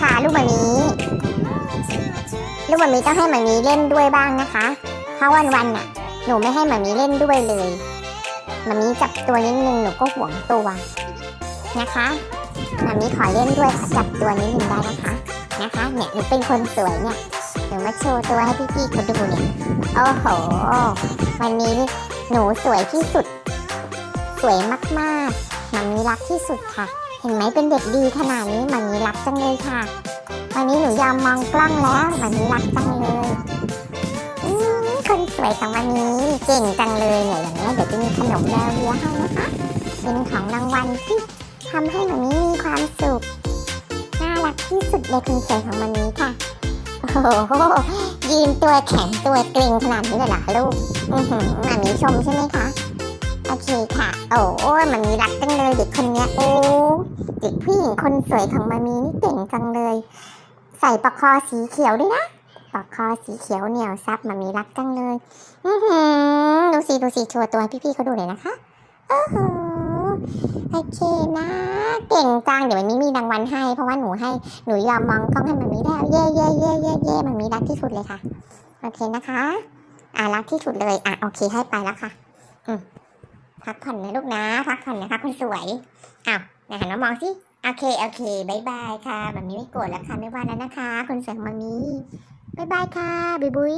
ค่ะลูกหมามีลูกหมามีต้องให้หมามีเล่นด้วยบ้างนะคะ เพราะวันวันน่ะ หนูไม่ให้หมามีเล่นด้วยเลยหมามีจับตัวนิดนึงหนูก็ห่วงตัวนะคะหมามีขอเล่นด้วยขอจับตัวนิดนึงได้นะคะนะคะ เนี่ยหนูเป็นคนสวยเนี่ยหนูมาโชว์ตัวให้พี่ๆเขาดูเนี่ยโอ้โหวันนี้หนูสวยที่สุด สวยมากๆ หมามีรักที่สุดค่ะ เห็นไหมเป็นเด็กดีขนาดนี้หมามีรักจังเลยค่ะ วันนี้หนูยอมมองกล้องแล้วหมามีรักจังเลยอืมคนสวยของหมามีเก่งจังเลยเนี่ยอย่างนี้ยเดี๋ยวจะมีขนมแมวเลียให้นะคะเป็นของรางวัลที่ทำให้หมามีมีความสุขน่ารักที่สุดเลยคนสวยของหมามีค่ะโอ้โหยืนตัวแข็งตัวเกร็งขนาดนี้เลยเหรอคะลูกอือหือหมามีชมใช่ไหมคะ โอ้มันมีรักจังเลยเด็กคนเนี้ยโอ้เด็กผู้หญิงคนสวยของมามีนี่เก่งจังเลย ใส่ปลอกคอสีเขียวด้วยนะปลอกคอสีเขียวเหนียวซับมามีรักจังเลยอือหือดูสิดูสิชัวร์ตัวให้พี่ๆเขาดูเลยนะคะโอ้โหโอเคนะ เก่งจังเดี๋ยวมันมีมีรางวัลให้ เพราะว่าหนูให้หนูยอมมองกล้องให้มันมีแล้วเย่เย่เย่เย่เย่มันมีรักที่สุดเลยค่ะโอเคนะคะ อ่ารักที่สุดเลยอะโอเคให้ไปแล้วค่ะ อืม พักผ่อนนะลูกนะ พักผ่อนนะคะคุณสวยอ้าวไหนหันมามองสิโอเคโอเคบายบายค่ะแบบนี้ไม่โกรธแล้วค่ะไม่ว่าแล้วนะคะ คุณสวยของนี้บายบายค่ะบุยบุย